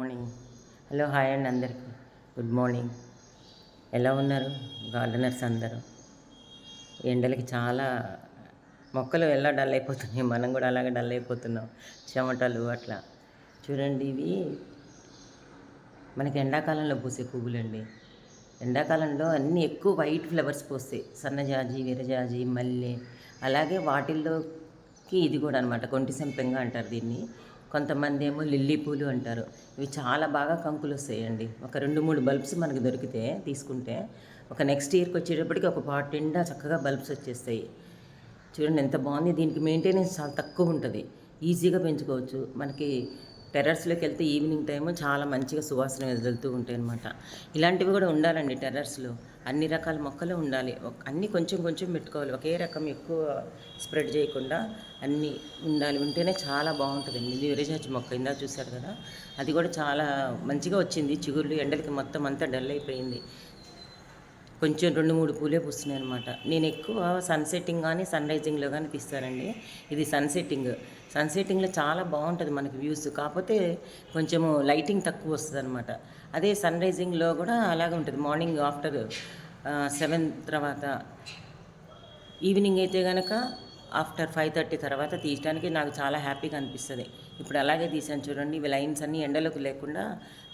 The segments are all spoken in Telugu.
మార్నింగ్ హలో హాయ్ అండి అందరికీ. గుడ్ మార్నింగ్ ఎలా ఉన్నారు? గార్డెనర్స్ అందరూ? ఎండలకి చాలా మొక్కలు ఎలా డల్ అయిపోతున్నాయి? మనం కూడా అలాగే డల్ అయిపోతున్నాం. చెమటలు అట్లా. చూడండి ఇవి మనకి ఎండాకాలంలో పూసే పువ్వులండి. ఎండాకాలంలో అన్నీ ఎక్కువ వైట్ ఫ్లవర్స్ పూస్తాయి సన్నజాజి విరజాజి మల్లె అలాగే వాటిల్లోకి ఇది కూడా అనమాట కొంటి సంపెంగ అంటారు దీన్ని. కొంతమంది ఏమో లిల్లీ పూలు అంటారు. ఇవి చాలా బాగా కంకులు వస్తాయండి. ఒక రెండు మూడు బల్బ్స్ మనకి దొరికితే తీసుకుంటే ఒక నెక్స్ట్ ఇయర్కి వచ్చేటప్పటికి ఒక పాట్ నిండా చక్కగా బల్బ్స్ వచ్చేస్తాయి. చూడండి ఎంత బాగుంది. దీనికి మెయింటెనెన్స్ చాలా తక్కువ ఉంటుంది. ఈజీగా పెంచుకోవచ్చు. మనకి టెర్రస్లోకి వెళ్తే ఈవినింగ్ టైము చాలా మంచిగా సువాసన వెళ్తూ ఉంటాయి అనమాట ఇలాంటివి కూడా ఉండాలండి టెర్రస్లో అన్ని రకాల మొక్కలు ఉండాలి. అన్ని కొంచెం కొంచెం పెట్టుకోవాలి. ఒకే రకం ఎక్కువ స్ప్రెడ్ చేయకుండా అన్నీ ఉండాలి. ఉంటేనే చాలా బాగుంటుందండి ఇది విరజాజి మొక్క ఇందా చూశారు కదా? అది కూడా చాలా మంచిగా వచ్చింది. చిగుళ్ళు ఎండలకి మొత్తం అంతా డల్ అయిపోయింది. కొంచెం రెండు మూడు పూలే పూస్తున్నాయి అనమాట నేను ఎక్కువ సన్ సెట్టింగ్ కానీ సన్ రైజింగ్లో కానీ తీస్తానండి. ఇది సన్ సెట్టింగ్ సన్ సెట్టింగ్లో చాలా బాగుంటుంది మనకి వ్యూస్ కాకపోతే కొంచెము లైటింగ్ తక్కువ వస్తుంది అనమాట అదే సన్ రైజింగ్లో కూడా అలాగే ఉంటుంది. మార్నింగ్ ఆఫ్టర్ సెవెన్ తర్వాత ఈవినింగ్ అయితే కనుక ఆఫ్టర్ ఫైవ్ థర్టీ తర్వాత తీయడానికి నాకు చాలా హ్యాపీగా అనిపిస్తుంది. ఇప్పుడు అలాగే తీసాను చూడండి. ఇవి లైన్స్ అన్నీ ఎండలోకి లేకుండా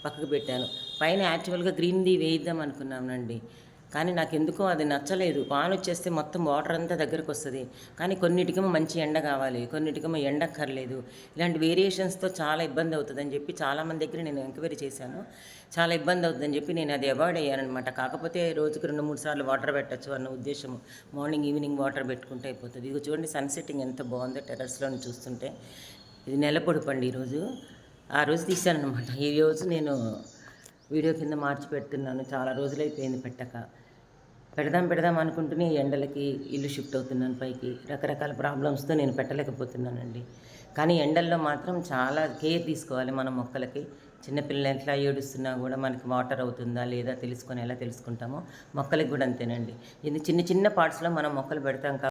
పక్కకు పెట్టాను. పైన యాక్చువల్గా గ్రీన్ది వేయిద్దాం అనుకున్నానండి. కానీ నాకు ఎందుకో అది నచ్చలేదు. వాన వచ్చేస్తే మొత్తం వాటర్ అంతా దగ్గరకు వస్తుంది. కానీ కొన్నిటికేమో మంచి ఎండ కావాలి కొన్నిటికేమో ఎండ కర్లేదు ఇలాంటి వేరియేషన్స్తో చాలా ఇబ్బంది అవుతుందని చెప్పి చాలామంది దగ్గర నేను ఎంక్వైరీ చేశాను. చాలా ఇబ్బంది అవుతుందని చెప్పి నేను అది అవాయిడ్ అయ్యానమాట కాకపోతే రోజుకి రెండు మూడు సార్లు వాటర్ పెట్టచ్చు అన్న ఉద్దేశం మార్నింగ్ ఈవినింగ్ వాటర్ పెట్టుకుంటే అయిపోతుంది. ఇది చూడండి సన్సెట్టింగ్ ఎంత బాగుందో టెర్రస్లో చూస్తుంటే. ఇది నెలపొడుపండి ఈరోజు. ఆ రోజు తీశాను అనమాట నేను వీడియో కింద మార్చి పెడుతున్నాను. చాలా రోజులైపోయింది పెట్టక. పెడదాం పెడదాం అనుకుంటూనే ఎండలకి ఇల్లు షిఫ్ట్ అవుతున్నాను పైకి. రకరకాల ప్రాబ్లమ్స్తో నేను పెట్టలేకపోతున్నానండి. కానీ ఎండల్లో మాత్రం చాలా కేర్ తీసుకోవాలి మన మొక్కలకి. చిన్నపిల్లలు ఎట్లా ఏడుస్తున్నా కూడా మనకి వాటర్ అవుతుందా లేదా తెలుసుకొని ఎలా తెలుసుకుంటామో మొక్కలకి కూడా అంతేనండి. ఇది చిన్న చిన్న పార్ట్స్లో మనం మొక్కలు పెడతాం కాబట్టి